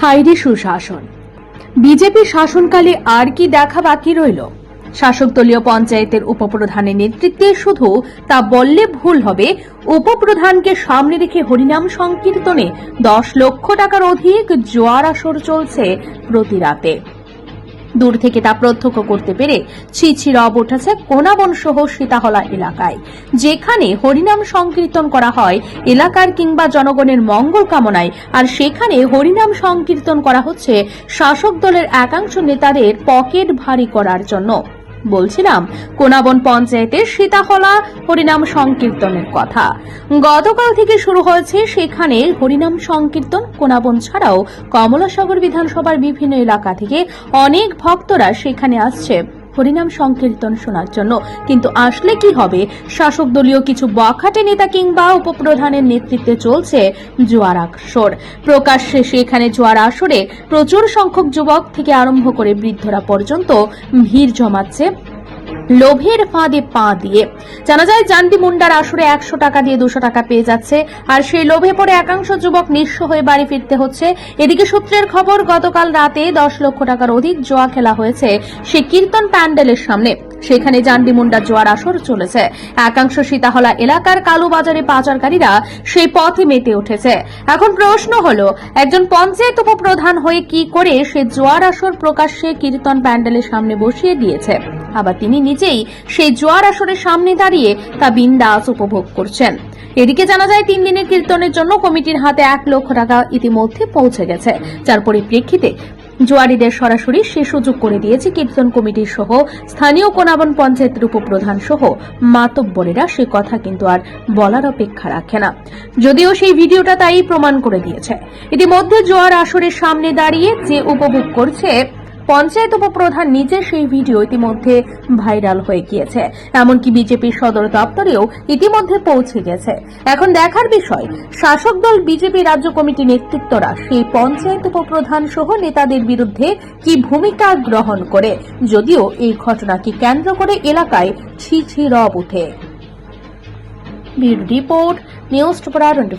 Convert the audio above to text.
হাইরি সুশাসন। বিজেপি শাসনকালে আর কি দেখা বাকি রইল? শাসক দলীয় পঞ্চায়েতের উপপ্রধানের নেতৃত্বে শুধু তা বললে ভুল হবে, উপপ্রধানকে সামনে রেখে হরিনাম সংকীর্তনে দশ লক্ষ টাকার অধিক জোয়ার আসর চলছে প্রতি রাতে। দূর থেকে তা প্রত্যক্ষ করতে পেরে ছিছি রব উঠেছে কোনাবন সহ সীতাহলা এলাকায়। যেখানে হরিনাম সংকীর্তন করা হয়, এলাকার কিংবা জনগণের মঙ্গল কামনায়। আর সেখানে হরিনাম সংকীর্তন করা হচ্ছে শাসক দলের একাংশ নেতাদের পকেট ভারী করার জন্য। বলছিলাম, কোনাবন পঞ্চায়েতের সীতাহলা হরিনাম সংকীর্তনের কথা। গতকাল থেকে শুরু হয়েছে সেখানে হরিনাম সংকীর্তন, কোনাবন ছাড়াও কমলাসাগর বিধানসভার বিভিন্ন এলাকা থেকে অনেক ভক্তরা সেখানে আসছে। হরিনাম সংকীর্তন শোনার জন্য। কিন্তু আসলে কি হবে? শাসক দলীয় কিছু বখাটে নেতা কিংবা উপপ্রধানের নেতৃত্বে চলছে জোয়ার আসর। প্রকাশ শেষে এখানে জোয়ার আসরে প্রচুর সংখ্যক যুবক থেকে আরম্ভ করে বৃদ্ধরা পর্যন্ত ভিড় জমাচ্ছে লোভের ফাঁদে পা দিয়ে। জানা যায় জান্ডি মুন্ডার আসরে একশো টাকা দিয়ে দুশো টাকা পেয়ে যাচ্ছে, আর সেই লোভে পড়ে একাংশ যুবক নিঃস্ব হয়ে বাড়ি ফিরতে হচ্ছে। এদিকে সূত্রের খবর, গতকাল রাতে দশ লক্ষ টাকার অধিক জোয়া খেলা হয়েছে সে কীর্তন প্যান্ডেলের সামনে। সেখানে জান্ডি মুন্ডা জোয়ার আসর চলেছে। একাংশ সীতাহলা এলাকার কালোবাজারে পাচারকারীরা সেই পথে মেতে উঠেছে। এখন প্রশ্ন হলো, একজন পঞ্চায়েত উপপ্রধান হয়ে কি করে সে জোয়ার আসর প্রকাশ্যে কীর্তন প্যান্ডেলের সামনে বসিয়ে দিয়েছে? আবার তিনি নিজেই সেই জোয়ার আসরের সামনে দাঁড়িয়ে তা বিন্দাস উপভোগ করছেন। এদিকে জানা যায়, তিন দিনের কীর্তনের জন্য কমিটির হাতে এক লক্ষ টাকা ইতিমধ্যে পৌঁছে গেছে, যার পরিপ্রেক্ষিতে জোয়ারিদের সরাসরি সে সুযোগ করে দিয়েছে কীর্তন কমিটির সহ স্থানীয় কোনাবন পঞ্চায়েতের উপপ্রধান সহ মাতব্বরেরা সে কথা কিন্তু আর বলার অপেক্ষা রাখে না। যদিও সেই ভিডিওটা তাই প্রমাণ করে দিয়েছে। ইতিমধ্যে জোয়ার আসরের সামনে দাঁড়িয়ে যে উপভোগ করছে পঞ্চায়েত উপপ্রধান নিজে সেই ভিডিও ইতিমধ্যে ভাইরাল হয়ে গিয়েছে। এমনকি বিজেপির সদর দপ্তরেও ইতিমধ্যে পৌঁছে গেছে। এখন দেখার বিষয়, শাসক দল বিজেপি রাজ্য কমিটি নেতৃত্বরা সেই পঞ্চায়েত উপপ্রধান সহ নেতাদের বিরুদ্ধে কি ভূমিকা গ্রহণ করে? যদিও এই ঘটনাকে কেন্দ্র করে এলাকায় ছি ছি রব উঠে। Report, news টুপরা twenty